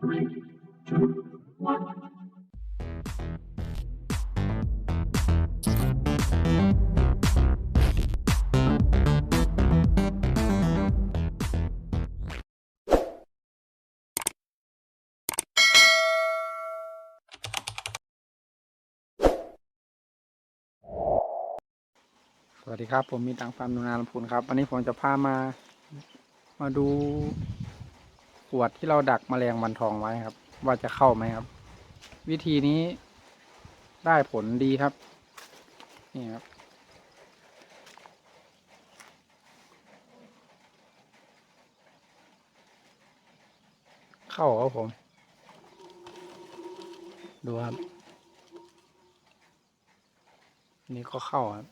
Three, two, one. สวัสดีครับ ผมมีตังฟาร์มนูนาลำพูนครับ วันนี้ผมจะพามา มาดู ขวดที่เราดักแมลงวันทองไว้ครับ ว่าจะเข้าไหมครับ วิธีนี้ได้ผลดีครับ นี่ครับ เข้าครับผม ดูครับ นี่ก็เข้าครับ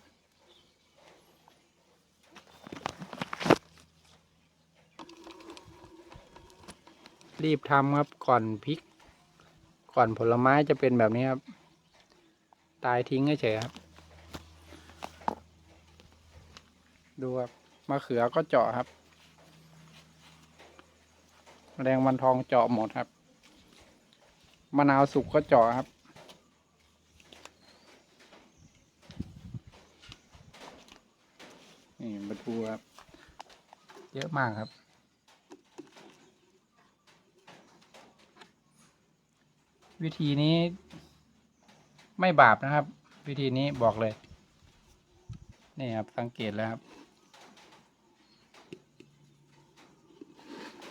รีบทำครับก่อนพริก ก่อนผลไม้จะเป็นแบบนี้ครับ ตายทิ้งเฉยครับ ดูครับมะเขือก็เจาะครับแมลงวันทองเจาะหมดครับมะนาวสุกก็เจาะครับ นี่มาดูครับ เยอะมากครับ วิธีนี้ ไม่บาปนะครับ วิธีนี้บอกเลย นี่ครับสังเกตแล้วครับ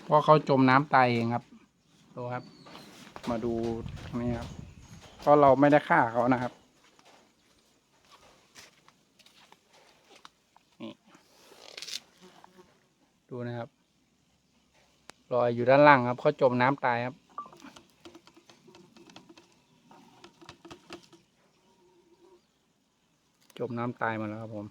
เพราะเขาจมน้ำตายเองครับดูครับ มาดูตรงนี้ครับเพราะเราไม่ได้ฆ่าเขานะครับนี่ดูนะครับลอยอยู่ด้านล่างครับเขาจมน้ำตายครับ จมน้ำตายมาแล้วครับผม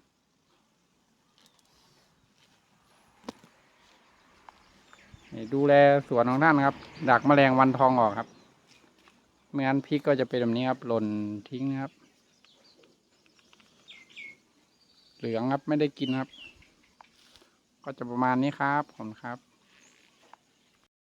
ดูแลสวนของท่านครับ ดักแมลงวันทองออกครับ ไม่งั้นพริกก็จะเป็นแบบนี้ครับ หล่นทิ้งนะครับ เหลืองครับไม่ได้กินครับ ก็จะประมาณนี้ครับผมครับ